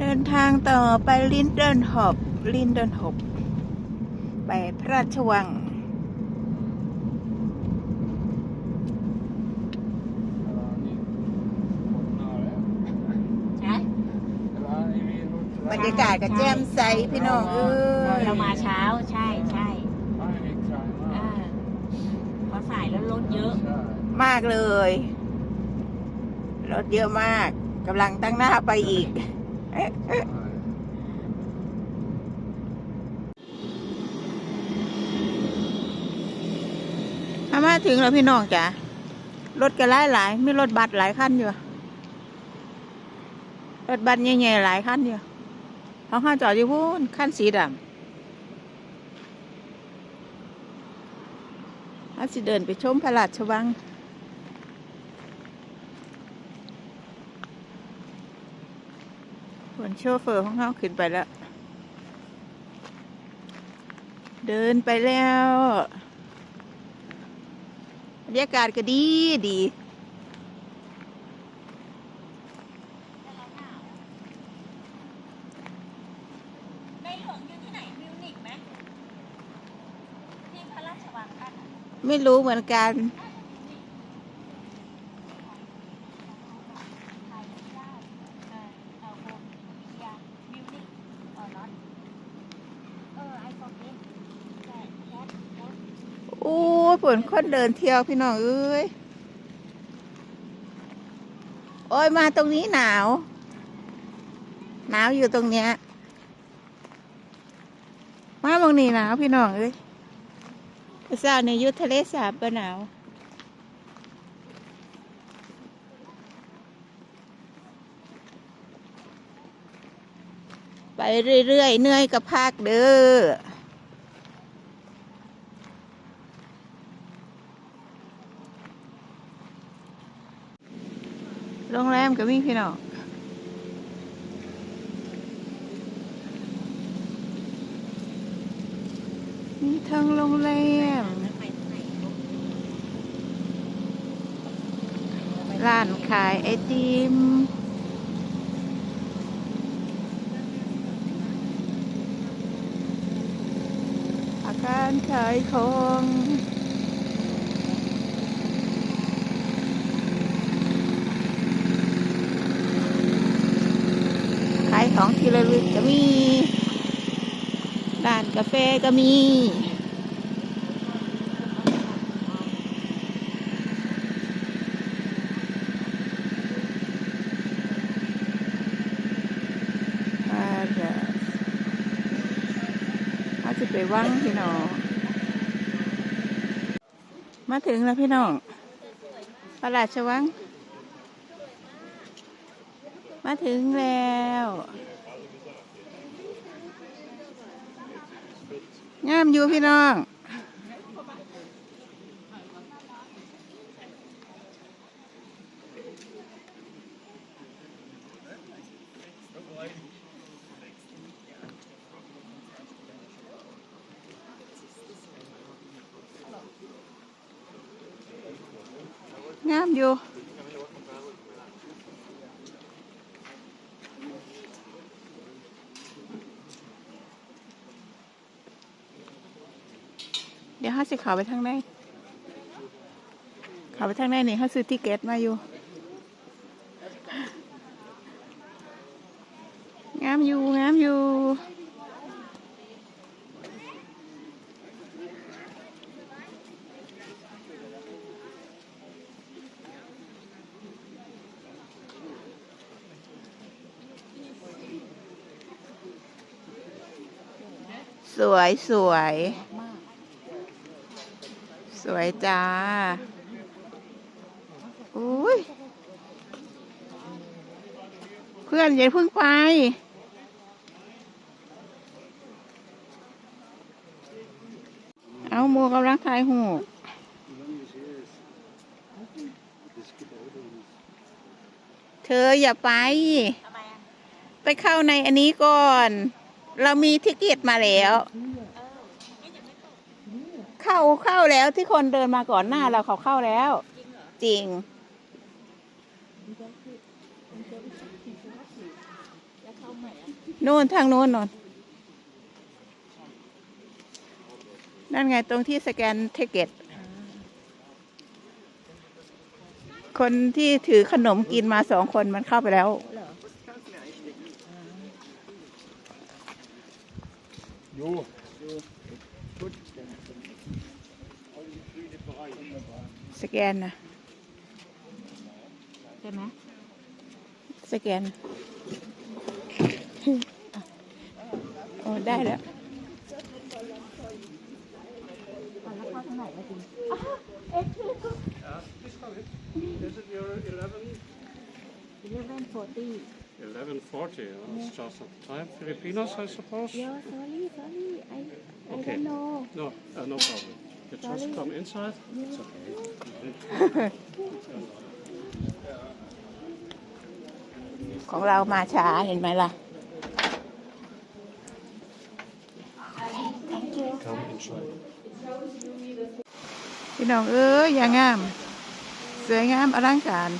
เดินทางต่อไปลินเดินหอบลินเดินหอบไปพระราชวัง ใช่บรรยากาศก็แจ่มใสพี่น้องเอ้ยเรามาเช้าใช่ใช่เออพอสายแล้วรถเยอะ มากเลย รถเยอะมากกำลังตั้งหน้าไปอีก ถ้ามาถึงแล้วพี่น้องจ้ะรถก็หลายหลายมีรถบัสหลายคันอยู่ รถบัสใหญ่ๆหลายคันอยู่ของข้าจอดอยู่พูนคันสีดำอาสิเดินไปชมพระราชวัง คนโชเฟอร์ของเขาขึ้นไปแล้ว เดินไปแล้วบรรยากาศก็ดีดีในหลวงอยู่ที่ไหนมิวนิกไหมที่พระราชวังกันไม่รู้เหมือนกัน ไทยได้เออเอาโฮมเบียมิวนิกเออรถเออไอโฟนเอ็กแต่แคทแคท โอ้ย ฝนคนเดินเที่ยวพี่น้องเอ้ย โอ้ยมาตรงนี้หนาว หนาวอยู่ตรงเนี้ย มาบางนี่หนาวพี่น้องเอ้ยเช้าในยุทธทะเลสาบก็หนาวไปเรื่อยๆเหนื่อยกับภาคเด้อ โรงแรม ก็มีพี่น้องมีทั้งโรงแรมร้านขายไอติมอาการขายของ ขายของที่ระ ลึกก็มีร้านกาแฟก็มีอาเดะอาจะไปว่างพี่น้องมาถึงแล้วพี่น้องพระราชวัง มาถึงแล้ว งามอยู่พี่น้องงามอยู่ เดี๋ยวห้าสิขาไปทางไหนขาไปทางไหนนี่ห้าซื้อติเกตมาอยู่ งามอยู่ งามอยู่สวยสวย สวยจ้า อุ้ย เพื่อนอย่าเพิ่งไป เอาโมกำลังถ่ายหูปเธออย่าไปทำไมอะไปเข้าในอันนี้ก่อน เรามีทิเกตมาแล้ว เออไม่ยังไม่ตก เข้าเข้าแล้วที่คนเดินมาก่อนหน้าเราเขาเข้าแล้ว จริงเหรอจริงแล้วเข้าใหม่นู่นทางนู้นนนนั่นไงตรงที่สแกนเทเก็ตคนที่ถือขนมกินมาสองคนมันเข้าไปแล้วเหรอ Jo. สแกนนะใช่ไหมสแกนโอ้ได้แล้วอะแล้วเข้าทางไหนมาจริง Is it your 11? เรียกเล่นโฟตี้ 1140. Oh, That's just on time. Filipinos, I suppose? เยอะ sorry sorry I I Okay. don't know No, uh, no problem. You just Sorry. come inside. It's okay. ของเรามาช้าเห็นไหมล่ะ Come inside. พี่น้องเอ้ยอย่างงาม สวยงามอลังการ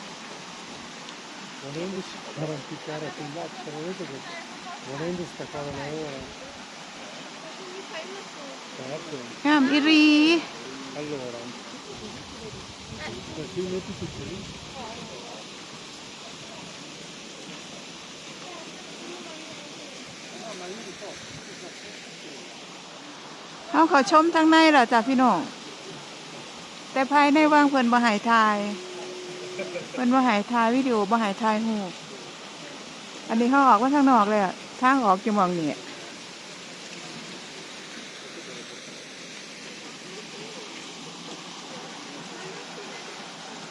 Volendo arrampicare sul ghiaccio, vedete che volendo staccare una ora. Certo, งามอีรี allora, เขาเขาชมทั้งในล่ะจ้ะพี่น้อง แต่ภายในว่างเพิ่นบ่หายทาย เพิ่นบ่หายทายวิดีโอบ่หายทายหูอันนี้เขาออกว่าทางนอกเลยอะทางออกจะมองนี่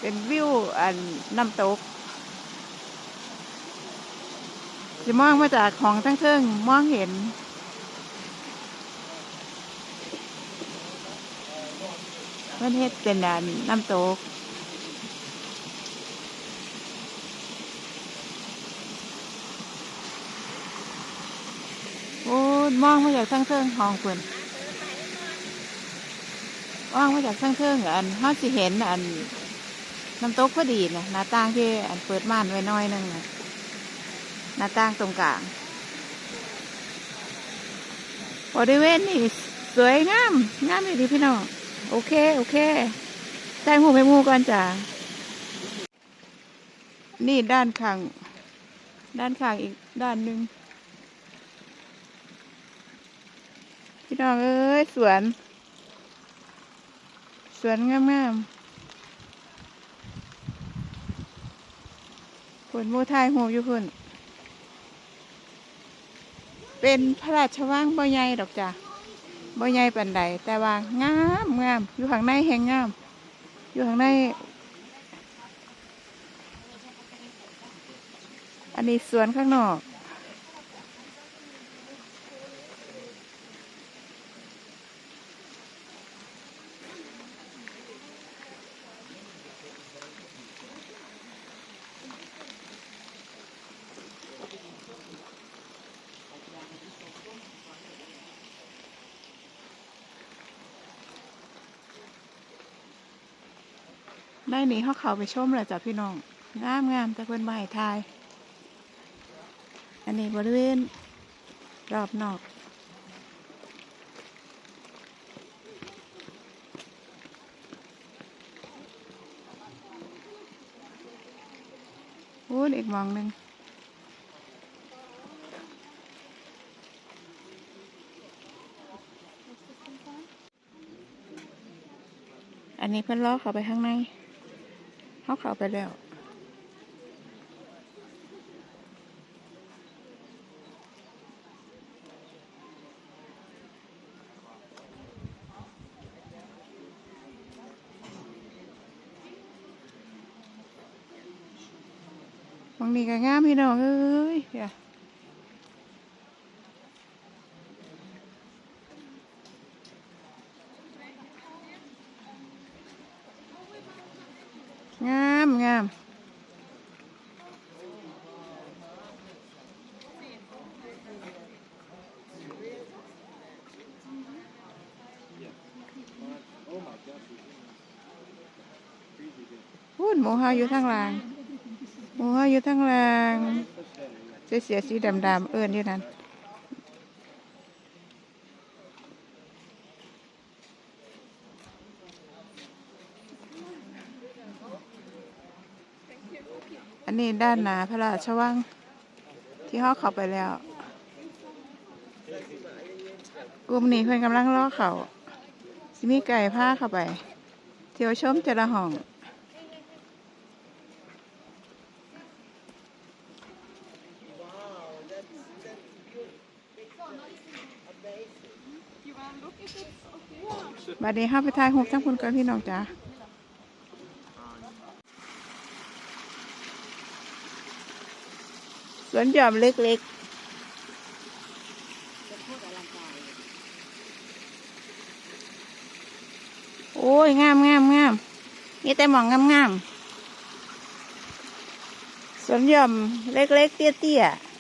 เป็นวิวอันน้ำตกจะมองมาจากของทั้งเทิงมองเห็นเพื่อนเฮ็ดเป็นอันน้ำตกโอ้มองมาจากทั้งเทิงห้องเพิ่นมองมาจากทั้งเทิงอันเขาสิเห็นอัน น้ำตกพอดีนะหน้าต่างที่อันเปิดม่านไว้น้อยนึงนะหน้าต่างตรงกลางบริเวณนี่สวยงามงามดีพี่น้องโอเค โอเคใส่หูไปมูก่อนจ้ะนี่ด้านข้าง ด้านข้างอีกด้านหนึ่งพี่น้องเอ้ยสวน สวนงามๆ คนมูทายหูอยู่พุ่น เป็นพระราชวังบ่ใหญ่ดอกจ้ะบ่ใหญ่ปันใดแต่ว่างามงาม อยู่ข้างในแห่งงาม อยู่ข้างใน อันนี้สวนข้างนอก ได้หนีเขาเขาไปชมเลยจ้ะพี่น้อง งามงามแต่เพิ่นให้ทายอันนี้บริเวณรอบนอกโอ้ยอีกมองหนึ่งอันนี้เพิ่อนล้อเข้าไปข้างใน เขาเข้าไปแล้วบางนี้ก็งามพี่น้องเอ้ย หมูห้าอยู่ทั้งลาง หมูห้าอยู่ทั้งลางเสียเสียสีดำดำเอื้อนอยู่นั้นอันนี้ด้านหนาพระราชว่างที่ห้อเข้าไปแล้วกลุ่มนี้เพื่อนกำลังล่อเขาสิมีไก่ผ้าเข้าไป เที่ยวชมเจระห้อง บัดนี้เข้าไปถ่ายรูปทั้งคุณกับพี่น้องจ้าสวนหย่อมเล็กๆโอ้ย งามงามงามนี่แต่หมองงามงามสวนหย่อมเล็ก ๆ เตี้ย ๆ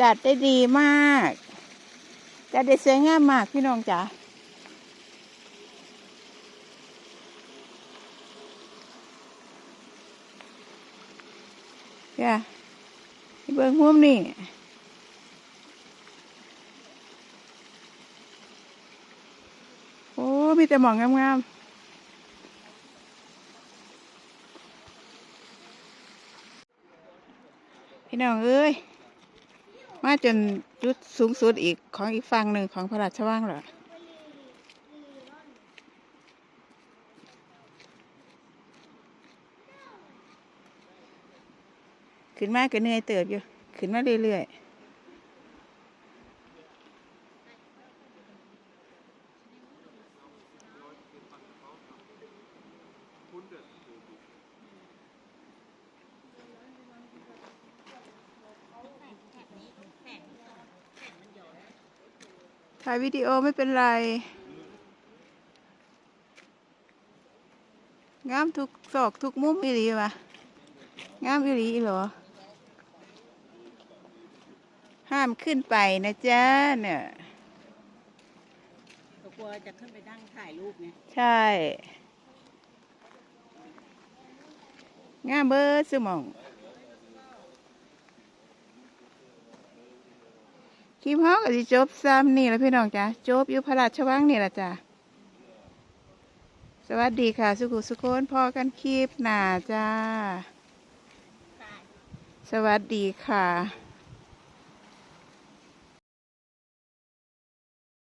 จัดได้ดีมาก จัดได้สวยงามมากพี่น้องจ๋าจ้ะที่เบิ้งมุมนี่โอ้ มีแต่หมองงามๆ พี่น้องเอ้ย มาจนจุดสูงสุดอีกของอีกฝั่งหนึ่งของพระราชวังเหรอขึ้นมาก็เหนื่อยเติบอยู่ ขึ้นมาเรื่อยๆ ถ่ายวิดีโอไม่เป็นไร งามทุกซอกทุกมุมอีหลีวะงามอีหลีอีหรอ ห้ามขึ้นไปนะจ๊ะเนี่ยกลัวจะขึ้นไปนั่งถ่ายรูปไงใช่ งามเบิร์ดสมอง คลิปเฮาก็สิจบซ้ำนี่แหละพี่น้องจ้ะจบอยู่พระราชวังนี่แหละจ้ะสวัสดีค่ะ สุขุสุคนพอกันคลิปหนาจ้า สวัสดีค่ะ